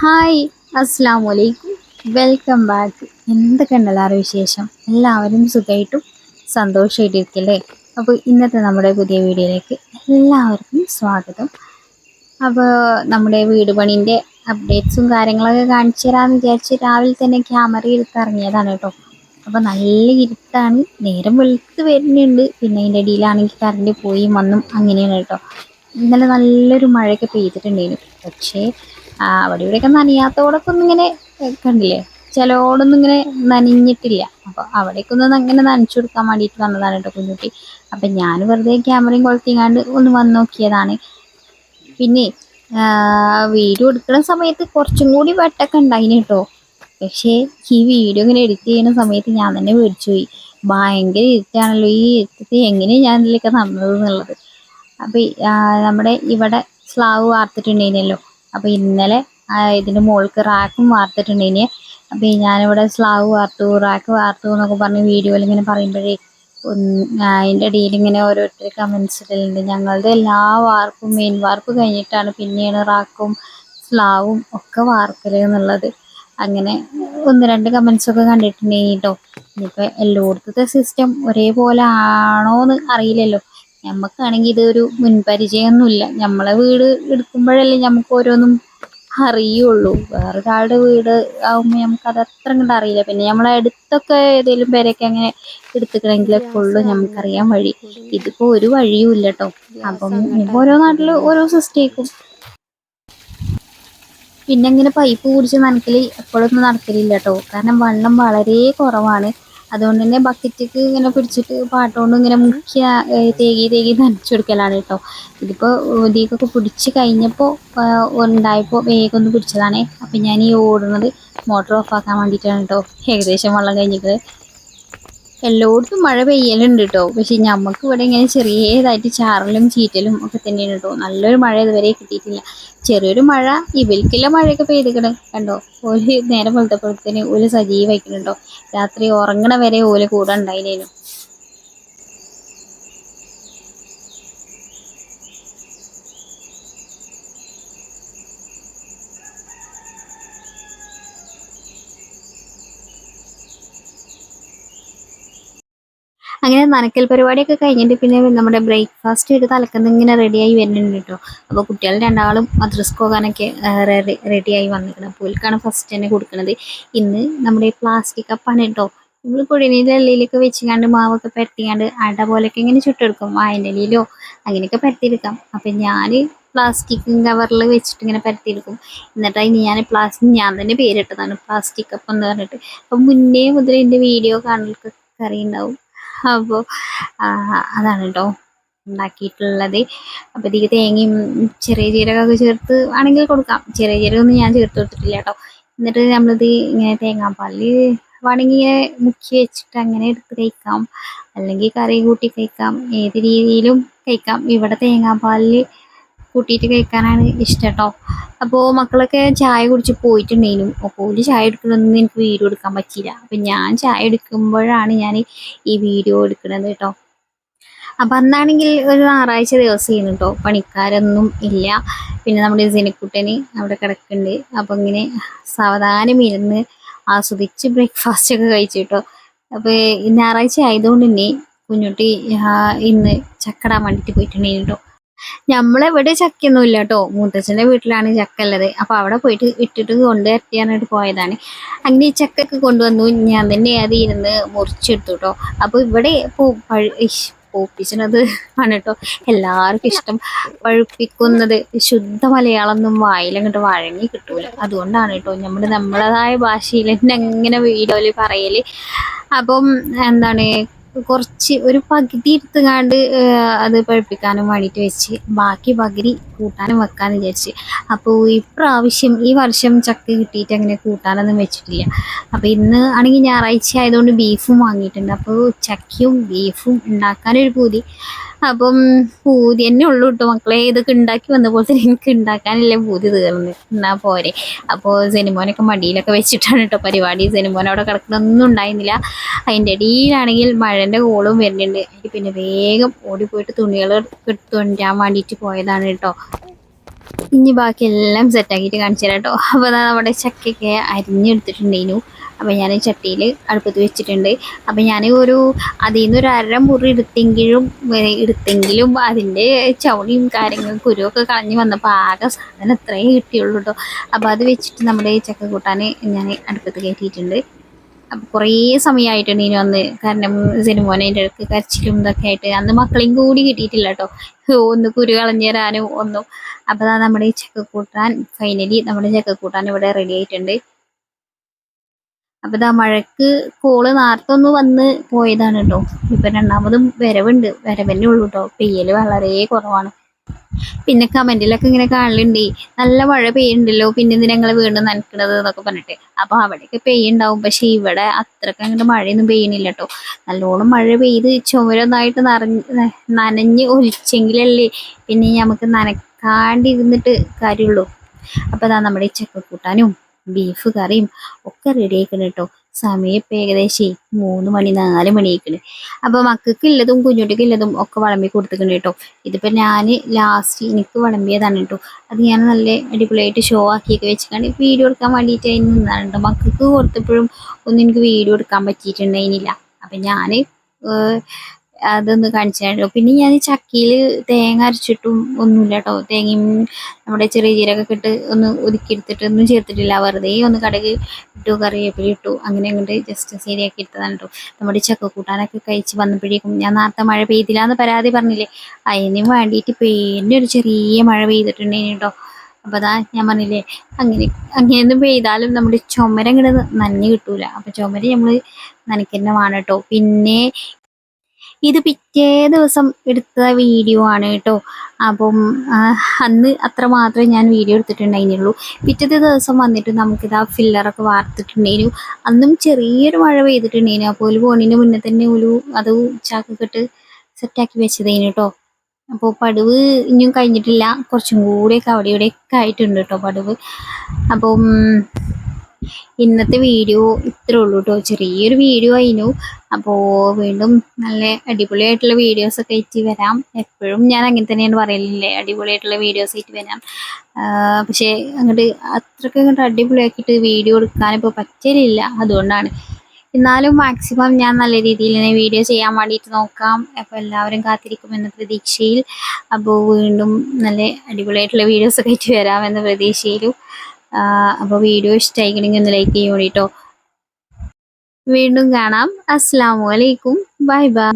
Hi അസ്സാം വലൈക്കും welcome back. എന്തൊക്കെ ഉണ്ടല്ലാറ് വിശേഷം? എല്ലാവരും സുഖമായിട്ടും സന്തോഷമായിട്ടിരിക്കല്ലേ? അപ്പോൾ ഇന്നത്തെ നമ്മുടെ പുതിയ വീഡിയോയിലേക്ക് എല്ലാവർക്കും സ്വാഗതം. അപ്പോൾ നമ്മുടെ വീട് പണീന്റെ അപ്ഡേറ്റ്സും കാര്യങ്ങളൊക്കെ കാണിച്ചു തരാമെന്ന് വിചാരിച്ച് രാവിലെ തന്നെ ക്യാമറ എടുത്തിറങ്ങിയതാണ് കേട്ടോ. അപ്പോൾ നല്ല ഇരുട്ടാണ്. നേരം വെളുത്ത് വരുന്നുണ്ട്. പിന്നെ അതിന്റെ ഇടയിലാണെങ്കിൽ കറണ്ട് പോയി വന്നും അങ്ങനെയാണ് കേട്ടോ. ഇന്നലെ നല്ലൊരു മഴയൊക്കെ പെയ്തിട്ടുണ്ടായിരുന്നു. പക്ഷേ ആ, അവിടെ ഇവിടെയൊക്കെ നനയാത്തോടൊക്കെ ഇങ്ങനെ കണ്ടില്ലേ? ചിലയോടൊന്നും ഇങ്ങനെ നനഞ്ഞിട്ടില്ല. അപ്പോൾ അവിടേക്ക് ഒന്ന് അങ്ങനെ നനച്ചു കൊടുക്കാൻ വേണ്ടിട്ട് വന്നതാണ് കേട്ടോ കുഞ്ഞുട്ടി. അപ്പം ഞാൻ വെറുതെ ക്യാമറയും കൊളുത്തിങ്ങാണ്ട് ഒന്ന് വന്ന് നോക്കിയതാണ്. പിന്നെ വീഡിയോ എടുക്കുന്ന സമയത്ത് കുറച്ചും കൂടി വെട്ടൊക്കെ ഉണ്ടായിന് കേട്ടോ പക്ഷേ ഈ വീഡിയോ ഇങ്ങനെ എഡിറ്റ് ചെയ്യുന്ന സമയത്ത് ഞാൻ തന്നെ പേടിച്ചു പോയി. ഭയങ്കര ഇരുട്ടാണല്ലോ ഈ ഇരുട്ടത്തിൽ എങ്ങനെയാണ് ഞാൻ ഇതിലൊക്കെ നടന്നത് എന്നുള്ളത്. അപ്പം നമ്മുടെ ഇവിടെ സ്ലാവ് വാർത്തിട്ടുണ്ടായിരുന്നല്ലോ. അപ്പം ഇന്നലെ ഇതിന്റെ മുകൾക്ക് റാക്കും ഇനി അപ്പൊ ഞാനിവിടെ സ്ലാവ് വാർത്തു റാക്ക് വാർത്തു എന്നൊക്കെ പറഞ്ഞ് വീഡിയോയിൽ ഇങ്ങനെ പറയുമ്പോഴേ അതിന്റെ ഇടയിൽ ഇങ്ങനെ ഓരോരുത്തർ കമൻസ് ഇടലുണ്ട്. ഞങ്ങളുടെ എല്ലാ വാർപ്പും മെയിൻ വാർപ്പ് കഴിഞ്ഞിട്ടാണ് പിന്നെയാണ് റാക്കും സ്ലാവും ഒക്കെ വാർക്കൽ എന്നുള്ളത്. അങ്ങനെ ഒന്ന് രണ്ട് കമന്റ്സ് ഒക്കെ കണ്ടിട്ടുണ്ടെങ്കിൽ കേട്ടോ ഇനിയിപ്പോൾ എല്ലായിടത്തത്തെ സിസ്റ്റം ഒരേപോലെ ആണോന്ന് അറിയില്ലല്ലോ. നമുക്കാണെങ്കിൽ ഇതൊരു മുൻപരിചയമൊന്നുമില്ല നമ്മളെ വീട് എടുക്കുമ്പോഴല്ലേ നമുക്ക് ഓരോന്നും അറിയുള്ളൂ. വേറൊരാളുടെ വീട് ആകുമ്പോൾ അത് അത്ര കണ്ട് അറിയില്ല. പിന്നെ നമ്മളെ അടുത്തൊക്കെ ഏതെങ്കിലും പേരൊക്കെ അങ്ങനെ എടുത്തിക്കണമെങ്കിലൊക്കെ ഉള്ളൂ നമുക്കറിയാൻ വഴി. ഇതിപ്പോ ഒരു വഴിയും ഇല്ല കേട്ടോ അപ്പം ഓരോ നാട്ടിൽ ഓരോ സിസ്റ്റേക്കും. പിന്നെ ഇങ്ങനെ പൈപ്പ് കുടിച്ച് നനക്കൽ എപ്പോഴൊന്നും നടക്കലില്ല കേട്ടോ കാരണം വെള്ളം വളരെ കുറവാണ്. അതുകൊണ്ട് തന്നെ ബക്കറ്റിക്ക് ഇങ്ങനെ പിടിച്ചിട്ട് പാട്ടുകൊണ്ട് ഇങ്ങനെ മുക്കിയ തേകി തേകി നനച്ചു കൊടുക്കലാണ് കേട്ടോ. ഇതിപ്പോൾ ഇതിക്കൊക്കെ പിടിച്ച് കഴിഞ്ഞപ്പോൾ ഉണ്ടായപ്പോൾ വേഗം ഒന്ന് പിടിച്ചതാണേ. അപ്പം ഞാൻ ഈ ഓടുന്നത് മോട്ടർ ഓഫ് ആക്കാൻ വേണ്ടിയിട്ടാണ് കേട്ടോ. ഏകദേശം വെള്ളം കഴിഞ്ഞിട്ട് എല്ലായിടത്തും മഴ പെയ്യലുണ്ട് കേട്ടോ പക്ഷെ നമുക്ക് ഇവിടെ ഇങ്ങനെ ചെറിയതായിട്ട് ചാറലും ചീറ്റലും ഒക്കെ തന്നെയാണ് കേട്ടോ നല്ലൊരു മഴ ഇതുവരെ കിട്ടിയിട്ടില്ല. ചെറിയൊരു മഴ ഇവൽക്കുള്ള മഴയൊക്കെ പെയ്തിക്കണ്. കണ്ടോ? ഓൽ നേരം വെളുത്തപ്പോഴത്തേന് ഒരു സജീവമായിക്കണുണ്ടോ രാത്രി ഉറങ്ങണ വരെ ഓൽ കൂടെ ഉണ്ടായിനേനു. അങ്ങനെ നനക്കൽ പരിപാടിയൊക്കെ കഴിഞ്ഞിട്ട് പിന്നെ നമ്മുടെ ബ്രേക്ക്ഫാസ്റ്റ് ഒരു തലക്കുന്ന ഇങ്ങനെ റെഡിയായി വരുന്നുണ്ട് കേട്ടോ അപ്പോൾ കുട്ടികൾ രണ്ടാളും മദ്രസ്ക്ക് പോകാനൊക്കെ റെഡിയായി വന്നിരിക്കണം. പോൽക്കാണ് ഫസ്റ്റ് തന്നെ കൊടുക്കുന്നത് ഇന്ന് നമ്മുടെ പ്ലാസ്റ്റിക് കപ്പാണ് കേട്ടോ നമ്മൾ കുഴിനീന്റെ ഇലയിലൊക്കെ വെച്ചുകൊണ്ട് മാവൊക്കെ പരത്തിയാണ്ട് അട പോലെയൊക്കെ ഇങ്ങനെ ചുട്ടെടുക്കും. വായന്റെ ഇലയിലോ അങ്ങനെയൊക്കെ പരത്തിയെടുക്കാം. അപ്പം ഞാൻ പ്ലാസ്റ്റിക് കവറിൽ വെച്ചിട്ട് ഇങ്ങനെ പരത്തിയെടുക്കും. എന്നിട്ട് അതിന് ഞാൻ പ്ലാസ്റ്റിക് ഞാൻ തന്നെ പേരിട്ടതാണ്. പ്ലാസ്റ്റിക് കപ്പ് എന്ന് പറഞ്ഞിട്ട്. അപ്പം മുന്നേ മുതൽ എന്റെ വീഡിയോ കാണലൊക്കെ അറിയുണ്ടാവും. അപ്പോൾ അതാണ് കേട്ടോ ഉണ്ടാക്കിയിട്ടുള്ളത്. അപ്പോൾ ഇതിലേക്ക് തേങ്ങയും ചെറിയ ജീരകമൊക്കെ ചേർത്ത് ആണെങ്കിൽ കൊടുക്കാം. ചെറിയ ജീരകമൊന്നും ഞാൻ ചേർത്ത് കൊടുത്തിട്ടില്ല കേട്ടോ. എന്നിട്ട് നമ്മളിത് ഇങ്ങനെ തേങ്ങാപ്പാലിൽ വേണമെങ്കിൽ മുക്കി വെച്ചിട്ട് അങ്ങനെ എടുത്ത് കഴിക്കാം. അല്ലെങ്കിൽ കറി കൂട്ടി കഴിക്കാം. ഏത് രീതിയിലും കഴിക്കാം. ഇവിടെ തേങ്ങാപ്പാലിൽ കൂട്ടിയിട്ട് കഴിക്കാനാണ് ഇഷ്ടം കേട്ടോ. അപ്പോൾ മക്കളൊക്കെ ചായ കുടിച്ച് പോയിട്ടുണ്ടെങ്കിലും അപ്പോൾ ഒരു ചായ എടുക്കണമെന്ന് എനിക്ക് വീഡിയോ എടുക്കാൻ പറ്റിയില്ല. അപ്പം ഞാൻ ചായ എടുക്കുമ്പോഴാണ് ഞാൻ ഈ വീഡിയോ എടുക്കുന്നത് കേട്ടോ അപ്പം അന്നാണെങ്കിൽ ഒരു ഞായറാഴ്ച ദിവസം ചെയ്യുന്നു കേട്ടോ പണിക്കാരൊന്നും ഇല്ല. പിന്നെ നമ്മുടെ സിനിക്കുട്ടന് അവിടെ കിടക്കുന്നുണ്ട് അപ്പം ഇങ്ങനെ സാവധാനം ഇരുന്ന് ആസ്വദിച്ച് ബ്രേക്ക്ഫാസ്റ്റ് ഒക്കെ കഴിച്ചു കേട്ടോ അപ്പോൾ ഞായറാഴ്ച ആയതുകൊണ്ട് തന്നെ കുഞ്ഞുട്ടി ഇന്ന് ചക്കടാൻ വേണ്ടിയിട്ട് പോയിട്ടുണ്ടായിരുന്നു കേട്ടോ നമ്മളെവിടെ ചക്കയൊന്നും ഇല്ല കേട്ടോ മുത്തച്ഛന്റെ വീട്ടിലാണ് ചക്ക ഉള്ളത് അപ്പോൾ അവിടെ പോയിട്ട് ഇട്ടിട്ട് കൊണ്ട് എത്തിയാനായിട്ട് പോയതാണ്. അങ്ങനെ ഈ ചക്കൊക്കെ കൊണ്ടുവന്നു. ഞാൻ തന്നെ അത് ഇരുന്ന് മുറിച്ചെടുത്തു കേട്ടോ അപ്പോൾ ഇവിടെ പൂ ആണ് കേട്ടോ എല്ലാവർക്കും ഇഷ്ടം. പഴുപ്പിക്കുന്നത് ശുദ്ധ മലയാളം ഒന്നും വായിലങ്ങോട്ട് വഴങ്ങി കിട്ടൂല. അതുകൊണ്ടാണ് കേട്ടോ നമ്മൾ നമ്മളതായ ഭാഷയിൽ തന്നെ അങ്ങനെ വീഡിയോയിൽ പറയൽ. അപ്പം എന്താണ് കുറച്ച് ഒരു പകുതി എടുത്തുകാണ്ട് അത് പഴുപ്പിക്കാനും വേണ്ടിയിട്ട് വെച്ച്. ബാക്കി പകുതി കൂട്ടാനും വെക്കാൻ വിചാരിച്ച്. അപ്പോൾ ഇപ്രാവശ്യം ഈ വർഷം ചക്ക കിട്ടിയിട്ട് അങ്ങനെ കൂട്ടാനൊന്നും വെച്ചിട്ടില്ല. അപ്പോൾ ഇന്ന് ആണെങ്കിൽ ഞായറാഴ്ച ആയതുകൊണ്ട് ബീഫും വാങ്ങിയിട്ടുണ്ട്. അപ്പോൾ ചക്കയും ബീഫും ഉണ്ടാക്കാനൊരു പൂതി. അപ്പം പൂതി തന്നെ ഉള്ളൂ കേട്ടോ മക്കളെ. ഇതൊക്കെ ഉണ്ടാക്കി വന്നപ്പോൾ തന്നെ എനിക്ക് ഉണ്ടാക്കാനില്ല പൂതി തീർന്നു. എന്നാ പോരെ. അപ്പോൾ സിനിമോനൊക്കെ മടിയിലൊക്കെ വെച്ചിട്ടാണ് കേട്ടോ പരിപാടി. സിനിമോൻ അവിടെ കിടക്കണമൊന്നും ഉണ്ടായിരുന്നില്ല. അതിന്റെ ഇടയിലാണെങ്കിൽ മഴന്റെ കോളും വരുന്നുണ്ട്. എനിക്ക് പിന്നെ വേഗം ഓടിപ്പോയിട്ട് തുണികൾ എടുത്തുകൊണ്ടുവരാൻ വേണ്ടിയിട്ട് പോയതാണ് കേട്ടോ ഇനി ബാക്കി എല്ലാം സെറ്റാക്കിയിട്ട് കാണിച്ചു തരാം കേട്ടോ അപ്പോൾ നമ്മുടെ ചക്കയൊക്കെ അരിഞ്ഞെടുത്തിട്ടുണ്ടേനു. അപ്പോൾ ഞാൻ ചട്ടിയിൽ അടുപ്പത്ത് വെച്ചിട്ടുണ്ട്. അപ്പോൾ ഞാൻ ഒരു അതിൽ നിന്ന് ഒരു അര മുറി എടുത്തെങ്കിലും എടുത്തെങ്കിലും അതിന്റെ ചവണിയും കാര്യങ്ങളും കുരുവൊക്കെ കളഞ്ഞ് വന്നപ്പോൾ ആകെ സാധനം അത്രയേ കിട്ടിയുള്ളൂ കേട്ടോ അപ്പോൾ അത് വെച്ചിട്ട് നമ്മുടെ ചക്ക കൂട്ടാൻ ഞാൻ അടുപ്പത്ത് കയറ്റിയിട്ടുണ്ട്. അപ്പോൾ കുറേ സമയമായിട്ടുണ്ട് ഇനി വന്ന് കാരണം സിനിമോനെ എന്റെ അടുത്ത് കരച്ചിലും ഇതൊക്കെ ആയിട്ട് അന്ന് മക്കളെയും കൂടി കിട്ടിയിട്ടില്ല കേട്ടോ ഒന്ന് കുരു കളഞ്ഞു തരാനും ഒന്നും. അപ്പോൾ അതാ നമ്മുടെ ഈ ചക്കക്കൂട്ടാൻ ഫൈനലി നമ്മുടെ ചക്കക്കൂട്ടാൻ ഇവിടെ റെഡി ആയിട്ടുണ്ട്. അപ്പോൾ ഇതാ മഴക്ക് കോൾ നേരത്തെ വന്ന് പോയതാണ് കേട്ടോ ഇപ്പം രണ്ടാമതും വരവുണ്ട്. വരവന്നെ ഉള്ളൂ കേട്ടോ പെയ്യൽ വളരെ കുറവാണ്. പിന്നെ കമന്റിലൊക്കെ ഇങ്ങനെ കാണലുണ്ട്. നല്ല മഴ പെയ്യുന്നുണ്ടല്ലോ പിന്നെ ഞങ്ങൾ വീണ്ടും നനക്കണത് എന്നൊക്കെ പറഞ്ഞിട്ട്. അപ്പൊ അവിടെയൊക്കെ പെയ്യുണ്ടാവും പക്ഷെ ഇവിടെ അത്രയ്ക്ക് അങ്ങോട്ട് മഴയൊന്നും പെയ്യണില്ല കേട്ടോ നല്ലോണം മഴ പെയ്ത് ചുമരൊന്നായിട്ട് നിറഞ്ഞ് നനഞ്ഞ് ഒലിച്ചെങ്കിലല്ലേ പിന്നെ നമുക്ക് നനക്കാണ്ടിരുന്നിട്ട് കാര്യമുള്ളൂ അപ്പൊ അതാ നമ്മുടെ ചക്ക ചക്കക്കൂട്ടാനും ബീഫ് കറിയും ഒക്കെ റെഡി ആയിക്കണം കേട്ടോ സമയം ഇപ്പം ഏകദേശം മൂന്ന് മണി നാല് മണി അപ്പോൾ അപ്പൊ മക്കൾക്ക് ഉള്ളതും കുഞ്ഞുട്ടിക്ക് ഉള്ളതും ഒക്കെ വിളമ്പി കൊടുത്തിട്ടുണ്ട് കേട്ടോ. ഇതിപ്പോൾ ഞാൻ ലാസ്റ്റ് എനിക്ക് വിളമ്പിയതാണ് കേട്ടോ. അത് ഞാൻ നല്ല അടിപൊളിയായിട്ട് ഷോ ആക്കിയൊക്കെ വെച്ചിട്ടാണ് വീഡിയോ എടുക്കാൻ വേണ്ടിയിട്ട് അതിന് നിന്നാണ് കേട്ടോ. മക്കൾക്ക് കൊടുത്തപ്പോഴും ഒന്നും എനിക്ക് വീഡിയോ എടുക്കാൻ പറ്റിയിട്ടുണ്ടായിരുന്നില്ല അപ്പം ഞാൻ അതൊന്ന് കാണിച്ചു തരാമല്ലോ പിന്നെ ഞാൻ ചക്കിയിൽ തേങ്ങ അരച്ചിട്ടും ഒന്നുമില്ല കേട്ടോ. തേങ്ങയും നമ്മുടെ ചെറിയ ജീരകമൊക്കെ ഇട്ട് ഒന്ന് ഒതുക്കിയെടുത്തിട്ട് ഒന്നും ചേർത്തിട്ടില്ല. വെറുതെ ഒന്ന് കടകിൽ ഇട്ടു കറിവേപ്പില ഇട്ടു അങ്ങനെ അങ്ങോട്ട് ജസ്റ്റ് ശരിയാക്കി എടുത്തതാണ് കേട്ടോ. നമ്മുടെ ചക്കക്കൂട്ടാനൊക്കെ കഴിച്ച് വന്നപ്പോഴേക്കും ഞാൻ നേരത്തെ മഴ പെയ്തില്ല എന്ന് പരാതി പറഞ്ഞില്ലേ? അതിന് വേണ്ടിയിട്ട് പിന്നെ ഒരു ചെറിയ മഴ പെയ്തിട്ടുണ്ടെങ്കിൽ കേട്ടോ. അപ്പോൾ അതാ ഞാൻ പറഞ്ഞില്ലേ അങ്ങനെ അങ്ങനെയൊന്നും പെയ്താലും നമ്മുടെ ചുമരം ഇങ്ങനെ കിട്ടൂല. അപ്പോൾ ചുമര നമ്മൾ നനയ്ക്കുന്ന വേണം കേട്ടോ. പിന്നെ ഇത് പിറ്റേ ദിവസം എടുത്ത വീഡിയോ ആണ് കേട്ടോ. അപ്പം അന്ന് അത്ര മാത്രമേ ഞാൻ വീഡിയോ എടുത്തിട്ടുണ്ടായിരുന്നുള്ളൂ. പിറ്റത്തെ ദിവസം വന്നിട്ട് നമുക്കിത് ആ ഫില്ലറൊക്കെ വാർത്തിട്ടുണ്ടായിരുന്നു. അന്നും ചെറിയൊരു മഴ പെയ്തിട്ടുണ്ടായിരുന്നു. അപ്പോൾ ഒരു ഫോണിന്റെ മുന്നേ തന്നെ ഒരു അത് ചാക്കൊക്കെ സെറ്റാക്കി വെച്ചതേനു കേട്ടോ. അപ്പോൾ പടുവ് ഇനിയും കഴിഞ്ഞിട്ടില്ല. കുറച്ചും കൂടെയൊക്കെ അവിടെ ഇവിടെയൊക്കെ ആയിട്ടുണ്ട് കേട്ടോ പടുവ്. അപ്പം ഇന്നത്തെ വീഡിയോ ഇത്രേ ഉള്ളൂ കേട്ടോ ചെറിയൊരു വീഡിയോ ആയിരുന്നു. അപ്പോൾ വീണ്ടും നല്ല അടിപൊളിയായിട്ടുള്ള വീഡിയോസൊക്കെ ആയിട്ട് വരാം. എപ്പോഴും ഞാൻ അങ്ങനെ തന്നെയാണ് പറയലില്ലേ അടിപൊളിയായിട്ടുള്ള വീഡിയോസ് ആയിട്ട് വരാം. പക്ഷേ അങ്ങോട്ട് അത്രയ്ക്ക് അങ്ങോട്ട് അടിപൊളിയാക്കിയിട്ട് വീഡിയോ എടുക്കാനിപ്പോൾ പറ്റലില്ല. അതുകൊണ്ടാണ്. എന്നാലും മാക്സിമം ഞാൻ നല്ല രീതിയിൽ തന്നെ വീഡിയോ ചെയ്യാൻ വേണ്ടിയിട്ട് നോക്കാം. അപ്പോൾ എല്ലാവരും കാത്തിരിക്കുമെന്ന പ്രതീക്ഷയിൽ. അപ്പോൾ വീണ്ടും നല്ല അടിപൊളിയായിട്ടുള്ള വീഡിയോസൊക്കെ ആയിട്ട് വരാമെന്ന പ്രതീക്ഷയിലും. അപ്പോൾ വീഡിയോ ഇഷ്ടമായിക്കണമെങ്കിൽ ഒന്ന് ലൈക്ക് ചെയ്യും കേട്ടോ വീണ്ടും കാണാം. അസ്സാം വലൈക്കും ബൈ ബൈ.